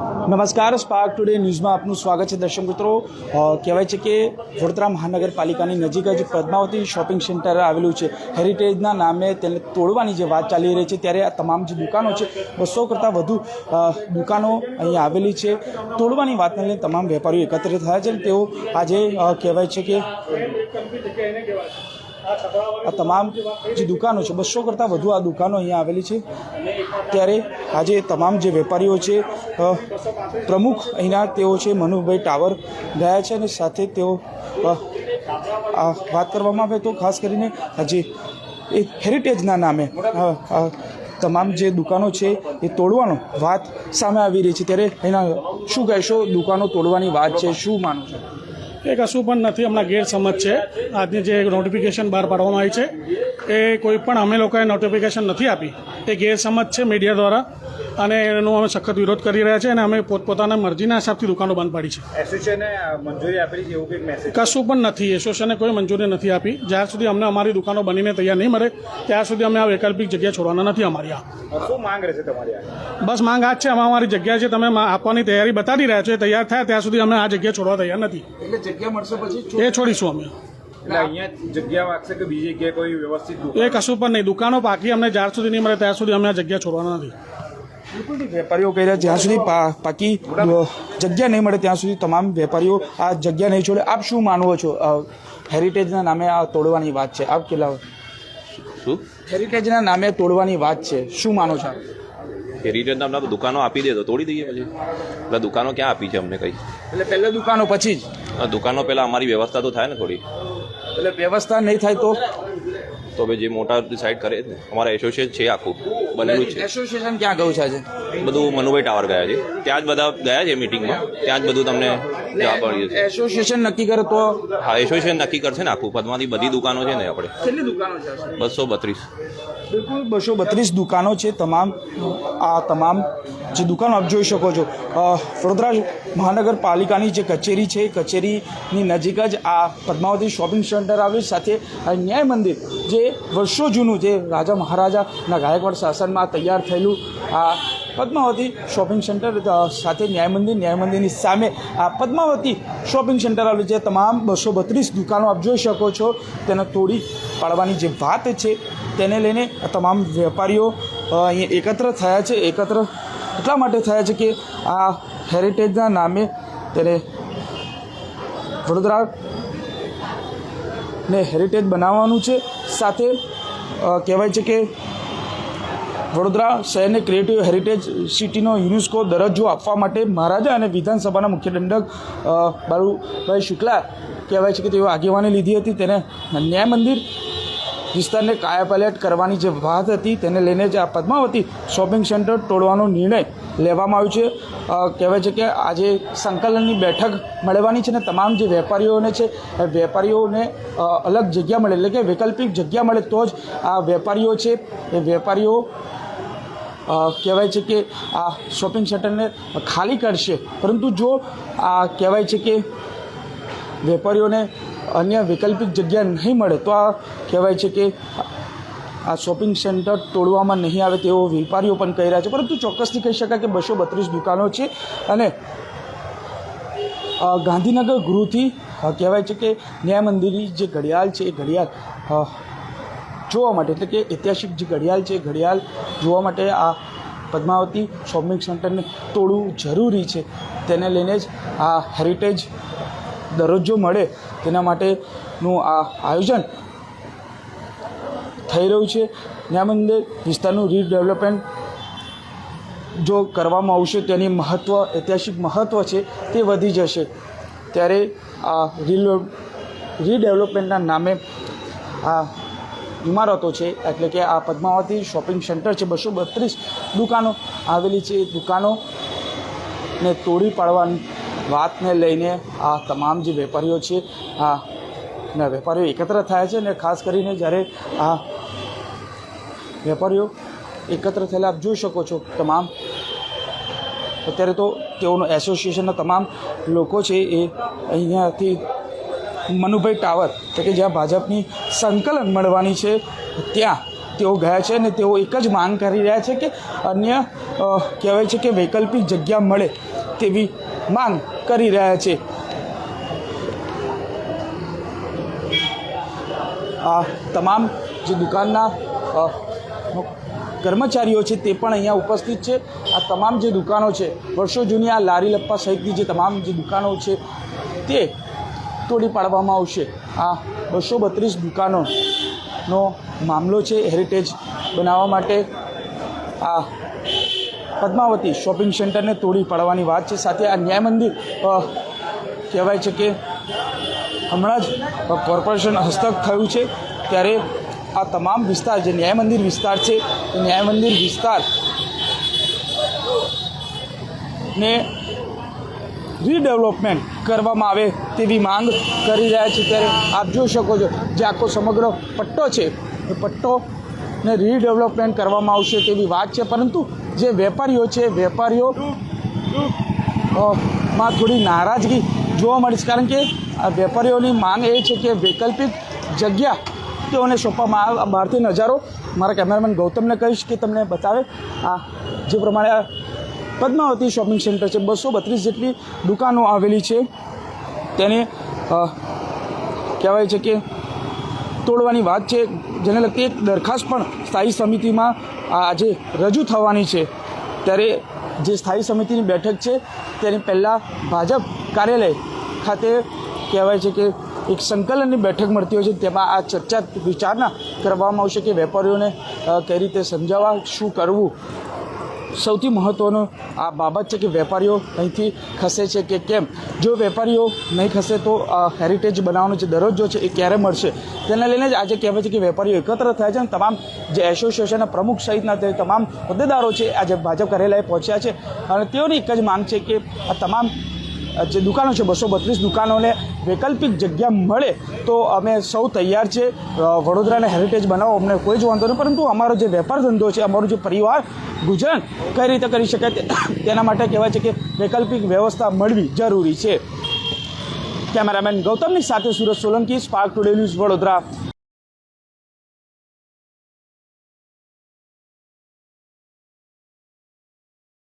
નમસ્કાર spark today ન્યૂઝમાં આપનું સ્વાગત છે દર્શક મિત્રો. કહેવાય છે કે વડોદરા મહાનગરપાલિકાની નજીક જ પદ્માવતી શોપિંગ સેન્ટર આવેલું છે. હેરિટેજના નામે તેને તોડવાની જે વાત ચાલી રહી છે, ત્યારે આ તમામ જે દુકાનો છે, બસો કરતાં વધુ દુકાનો અહીંયા આવેલી છે. તોડવાની વાતને લઈને તમામ વેપારીઓ એકત્રિત થયા છે તેઓ આજે કહેવાય છે કે આ તમામ જે દુકાનો છે, બસો કરતાં વધુ આ દુકાનો અહીંયા આવેલી છે. ત્યારે આજે તમામ જે વેપારીઓ છે પ્રમુખ અહીંના તેઓ છે, મનુભાઈ ટાવર ગયા છે અને સાથે તેઓ આ વાત કરવામાં આવે તો ખાસ કરીને આજે એ હેરિટેજના નામે તમામ જે દુકાનો છે એ તોડવાનો વાત સામે આવી રહી છે. ત્યારે એના શું કહેશો? દુકાનો તોડવાની વાત છે, શું માનો છો? એ કશું પણ નથી હમણાં ગેરસમજ છે. આજની જે નોટિફિકેશન બહાર પાડવામાં આવી છે એ કોઈ પણ અમે લોકોએ નોટિફિકેશન નથી આપી. એ ગેરસમજ છે મીડિયા દ્વારા અને એનો અમે સખત વિરોધ કરી રહ્યા છે અને અમે પોતપોતાના મરજીના હિસાબથી દુકાનો બંધ પાડી છે. એસોસિએશને મંજૂરી આપેલી એવું કંઈક મેસેજ કશું પણ નથી. એસોસિએશને કોઈ મંજૂરી નથી આપી. જ્યાં સુધી અમને અમારી દુકાનો બનીને તૈયાર નહીં મળે ત્યાં સુધી અમે આ વૈકલ્પિક જગ્યા છોડવાના નથી અમારી આ. શું માંગ રહેશે તમારી બસ માંગ આ જ છે. અમે અમારી જગ્યા છે. તમે મા- આપવાની તૈયારી બતાવી રહ્યા છો. એ તૈયાર થાય ત્યાં સુધી અમે આ જગ્યા છોડવા તૈયાર નથી. એટલે જગ્યા મળશે પછી? એ છોડીશું અમે. એટલે અહીંયા જગ્યા વાગશે કે બીજી જગ્યાએ કોઈ વ્યવસ્થિત એ કશું પણ નહીં. દુકાનો પાકી અમને જ્યાં સુધી નહીં મળે ત્યાં સુધી અમે આ જગ્યા છોડવાના નથી. વેપારીઓ કહી રહ્યા જ્યાં સુધી પાકી જગ્યા નહીં મળે ત્યાં સુધી તમામ વેપારીઓ આ જગ્યા નહીં છોડે. આપ શું માનવો છો? હેરિટેજના નામે આ તોડવાની વાત છે. આપ કેટલા શું? હેરિટેજના નામે તોડવાની વાત છે. શું માનો છો આપ? હેરિટેજ નામના તમને દુકાનો આપી દે તો તોડી દઈએ પછી. એટલે દુકાનો ક્યાં આપી છે અમને કઈ? એટલે પહેલા દુકાનો પછી જ. આ દુકાનો પહેલા અમારી વ્યવસ્થા તો થાય ને થોડી. એટલે વ્યવસ્થા નહીં થાય તો? તો હવે જે મોટા ડિસાઈડ કરે ને અમારા એસોસિએશન છે આખું બનેલું છે. એસોસિએશન ક્યાં ગયું છે? આજે બધું મનુભાઈ ટાવર ગયા છે. ત્યાં જ બધા ગયા છે મિટિંગમાં ત્યાં જ બધું તમને જવાબ મળી જશે એસોસિએશન નક્કી કરે તો? હા એસોસિએશન નક્કી કરશે ને આખું પદમાંથી બધી દુકાનો છે ને આપણે. કેટલી દુકાનો છે? બસો બત્રીસ. બિલકુલ, બસો બત્રીસ દુકાનો છે તમામ, આ તમામ જે દુકાનો આપ જોઈ શકો છો. વડોદરા મહાનગરપાલિકાની જે કચેરી છે કચેરીની નજીક જ આ પદ્માવતી શોપિંગ સેન્ટર આવ્યું સાથે ન્યાય મંદિર, જે વર્ષો જૂનું જે રાજા મહારાજાના ગાયકવાડ શાસનમાં તૈયાર થયેલું આ પદ્માવતી શોપિંગ સેન્ટર સાથે ન્યાય મંદિર, ન્યાય મંદિરની સામે આ પદ્માવતી શોપિંગ સેન્ટર આવેલું છે. તમામ બસો બત્રીસ દુકાનો આપ જોઈ શકો છો. તેને તોડી પાડવાની જે વાત છે, તેને લઈને તમામ વેપારીઓ અહીંયા એકત્ર થયા છે. એકત્ર એટલા માટે થયા છે કે આ હેરિટેજના નામે તેને વડોદરા ને હેરિટેજ બનાવવાનું છે. સાથે કહેવાય છે કે વડોદરા શહેરને ક્રિએટિવ હેરિટેજ સિટીનો યુનેસ્કો દરજ્જો આપવા માટે મહારાજા અને વિધાનસભાના મુખ્ય દંડક બાળુભાઈ શુક્લા કહેવાય છે કે તેઓ આગેવાની લીધી હતી. તેને ન્યાય મંદિર વિસ્તારને કાયાપલટ કરવાની જે વાત હતી તેને લઈને જે આ પદ્માવતી શોપિંગ સેન્ટર તોડવાનો નિર્ણય લેવામાં આવ્યો છે. કહેવાય છે કે આજે સંકલનની બેઠક મળવાની છે ને તમામ જે વેપારીઓને છે, એ વેપારીઓને અલગ જગ્યા મળે એટલે કે વૈકલ્પિક જગ્યા મળે તો જ આ વેપારીઓ છે, એ વેપારીઓ કહેવાય છે કે આ શોપિંગ સેન્ટરને ખાલી કરશે. પરંતુ જો આ કહેવાય છે કે વેપારીઓને અન્ય વૈકલ્પિક જગ્યા નહીં મળે, તો આ કહેવાય છે કે આ શોપિંગ સેન્ટર તોડવામાં નહીં આવે તેવો વેપારીઓ પણ કહી રહ્યા છે. પરંતુ ચોક્કસથી કહી શકાય કે બસો બત્રીસ દુકાનો છે અને ગાંધીનગર ગૃહથી કહેવાય છે કે ન્યાય મંદિરની જે ઘડિયાળ છે એ ઘડિયાળ જોવા માટે, એટલે કે ઐતિહાસિક જે ઘડિયાળ છે એ ઘડિયાળ જોવા માટે આ પદ્માવતી શોપિંગ સેન્ટરને તોડવું જરૂરી છે. તેને લઈને જ આ હેરિટેજ દરજ્જો મળે તેના માટેનું આ આયોજન થઈ રહ્યું છે. ન્યાય મંદિર વિસ્તારનું રીડેવલપમેન્ટ જો કરવામાં આવશે, તેની મહત્ત્વ ઐતિહાસિક મહત્ત્વ છે તે વધી જશે. ત્યારે આ રીડેવલપમેન્ટના નામે આ ઇમારતો છે, એટલે કે આ પદ્માવતી શોપિંગ સેન્ટર છે, બસો બત્રીસ દુકાનો આવેલી છે. એ દુકાનોને તોડી પાડવાની વાતને લઈને આ તમામ જે વેપારીઓ છે, આ વેપારીઓ એકત્ર થયા છે અને ખાસ કરીને જ્યારે આ વેપારીઓ એકત્ર થયેલા આપ જોઈ શકો છો તમામ. અત્યારે તો તેઓનો એસોસિએશનના તમામ લોકો છે એ અહીંયાથી મનુભાઈ ટાવર તો કે જ્યાં ભાજપની સંકલન મળવાની છે, ત્યાં તેઓ ગયા છે અને તેઓ એક જ માંગ કરી રહ્યા છે કે અન્ય કહેવાય છે કે વૈકલ્પિક જગ્યા મળે તેવી માંગ કરી રહ્યા છે. આ તમામ જે દુકાનના કર્મચારીઓ છે તે પણ અહીંયા ઉપસ્થિત છે. આ તમામ જે દુકાનો છે, વર્ષો જૂની આ લારી લપ્પા સહિતની જે તમામ જે દુકાનો છે તે તોડી પાડવામાં આવશે. આ બસો બત્રીસ દુકાનોનો મામલો છે હેરિટેજ બનાવવા માટે. આ પદ્માવતી શોપિંગ સેન્ટરને તોડી પાડવાની વાત છે. સાથે આ ન્યાય મંદિર કહેવાય છે કે હમણાં જ કોર્પોરેશન હસ્તક થયું છે. ત્યારે આ તમામ વિસ્તાર, જે ન્યાય મંદિર વિસ્તાર છે, એ ન્યાય મંદિર વિસ્તાર ને રીડેવલપમેન્ટ કરવામાં આવે તેવી માંગ કરી રહ્યા છે. ત્યારે આપ જોઈ શકો છો જે આખો સમગ્ર પટ્ટો છે, એ પટ્ટોને રીડેવલપમેન્ટ કરવામાં આવશે તેવી વાત છે. પરંતુ જે વેપારીઓ છે, વેપારીઓ માં થોડી નારાજગી જોવા મળી છે, કારણ કે આ વેપારીઓની માંગ એ છે કે વૈકલ્પિક જગ્યા તેઓને સોંપવામાં આવે. બહારથી નજારો. મારા કેમેરામેન ગૌતમને કહીશ કે તમને બતાવે. આ જે પ્રમાણે પદ્માવતી શોપિંગ સેન્ટર છે, બસો બત્રીસ જેટલી દુકાનો આવેલી છે. તેને કહેવાય છે કે તોડવાની વાત છે. જેને લગતી એક દરખાસ્ત પણ સ્થાયી સમિતિમાં આજે રજૂ થવાની છે. ત્યારે જે સ્થાયી સમિતિની બેઠક છે, તેની પહેલાં ભાજપ કાર્યાલય ખાતે કહેવાય છે કે એક સંકલનની બેઠક મળતી હોય છે. તેમાં આ ચર્ચા વિચારણા કરવામાં આવશે કે વેપારીઓને કઈ રીતે સમજાવવા, શું કરવું? સૌથી મહત્ત્વનો આ બાબત છે કે વેપારીઓ અહીંથી ખસે છે કે કેમ? જો વેપારીઓ નહીં ખસે તો હેરિટેજ બનાવવાનો જે દરજ્જો છે એ ક્યારે મળશે? તેને લઈને જ આજે કહેવાય છે કે વેપારીઓ એકત્ર થયા છે અને તમામ જે એસોસિએશનના પ્રમુખ સહિતના તમામ હોદ્દેદારો છે આજે ભાજપ કાર્યાલયે પહોંચ્યા છે. અને તેઓની એક જ માંગ છે કે આ તમામ જે દુકાનો છે, બસો બત્રીસ દુકાનોને વૈકલ્પિક જગ્યા મળે તો અમે સૌ તૈયાર છે. વડોદરાને હેરિટેજ બનાવો, અમને કોઈ જ વાંધો નહીં, પરંતુ અમારો જે વેપાર ધંધો છે, અમારો જે પરિવાર ગુજરાન કઈ રીતે કરી શકાય તેના માટે કહેવાય છે કે વૈકલ્પિક વ્યવસ્થા મળવી જરૂરી છે. કેમેરામેન ગૌતમની સાથે Surat Solanki Spark Today News Vadodara.